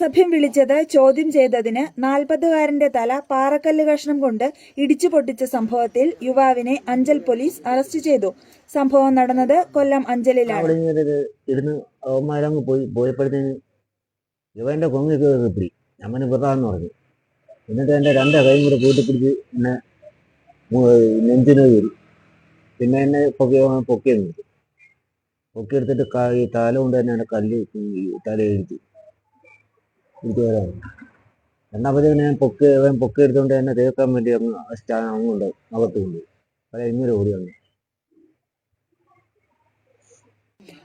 അസഭ്യം വിളിച്ചത് ചോദ്യം ചെയ്തതിന് നാൽപ്പതുകാരന്റെ തല പാറക്കല്ല് കഷ്ണം കൊണ്ട് ഇടിച്ചു പൊട്ടിച്ച സംഭവത്തിൽ യുവാവിനെ അഞ്ചൽ പോലീസ് അറസ്റ്റ് ചെയ്തു. സംഭവം നടന്നത് കൊല്ലം അഞ്ചലിലാണ്. ഇരുന്ന് അവന്മാരങ്ങ് പോയി. പോയപ്പോഴത്തേന് യുവന്റെ കൊങ്ങി കയറി അമ്മന് വിറാന്ന് പറഞ്ഞു. എന്നിട്ട് എന്റെ രണ്ട് കൈയും കൂടെ കൂട്ടിപ്പിടിച്ച് എന്നെ നെഞ്ചിന് കയറി പിന്നെ എന്നെ പൊക്കി പൊക്കി പൊക്കിയെടുത്തിട്ട് ഈ തല കൊണ്ട് തന്നെ എന്റെ കല്ല് തല എഴുതി വരാൻ എന്നപ്പോഴത്തേന് ഞാൻ പൊക്കി അവൻ പൊക്കി എടുത്തുകൊണ്ട് എന്നെ തേക്കാൻ വേണ്ടി അങ്ങ് സ്റ്റാ അങ്ങുണ്ട് അകത്ത് കൊണ്ട് അവരെ ഇങ്ങനെ ഓടി വന്നു.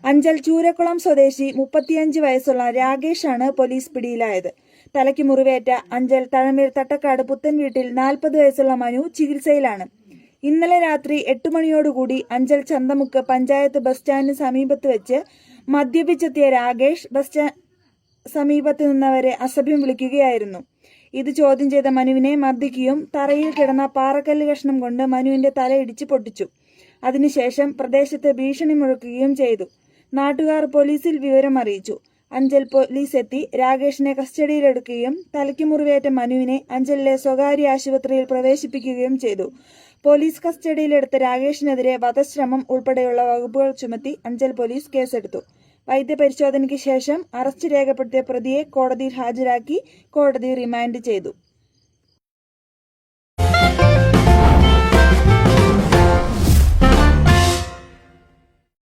അഞ്ചൽ ചൂരക്കുളം സ്വദേശി മുപ്പത്തിയഞ്ച് വയസ്സുള്ള രാകേഷാണ് പോലീസ് പിടിയിലായത്. തലയ്ക്ക് മുറിവേറ്റ അഞ്ചൽ തഴമീർ തട്ടക്കാട് പുത്തൻ വീട്ടിൽ നാൽപ്പത് വയസ്സുള്ള മനു ചികിത്സയിലാണ്. ഇന്നലെ രാത്രി എട്ട് മണിയോടുകൂടി അഞ്ചൽ ചന്തമുക്ക് പഞ്ചായത്ത് ബസ് സ്റ്റാൻഡിന് സമീപത്ത് വെച്ച് മദ്യപിച്ചെത്തിയ രാകേഷ് ബസ് സ്റ്റാ സമീപത്ത് നിന്നവരെ അസഭ്യം വിളിക്കുകയായിരുന്നു. ഇത് ചോദ്യം ചെയ്ത മനുവിനെ മർദ്ദിക്കുകയും തറയിൽ കിടന്ന പാറക്കല്ല് കഷ്ണം കൊണ്ട് മനുവിന്റെ തല ഇടിച്ചു പൊട്ടിച്ചു. അതിനുശേഷം പ്രദേശത്ത് ഭീഷണി മുഴക്കുകയും ചെയ്തു. നാട്ടുകാർ പോലീസിൽ വിവരം അറിയിച്ചു. അഞ്ചൽ പോലീസ് എത്തി രാകേഷിനെ കസ്റ്റഡിയിലെടുക്കുകയും തലയ്ക്ക് മുറിവേറ്റ മനുവിനെ അഞ്ചലിലെ സ്വകാര്യ ആശുപത്രിയിൽ പ്രവേശിപ്പിക്കുകയും ചെയ്തു. പോലീസ് കസ്റ്റഡിയിലെടുത്ത രാകേഷിനെതിരെ വധശ്രമം ഉൾപ്പെടെയുള്ള വകുപ്പുകൾ ചുമത്തി അഞ്ചൽ പോലീസ് കേസെടുത്തു. വൈദ്യപരിശോധനയ്ക്ക് ശേഷം അറസ്റ്റ് രേഖപ്പെടുത്തിയ പ്രതിയെ കോടതിയിൽ ഹാജരാക്കി കോടതി റിമാൻഡ് ചെയ്തു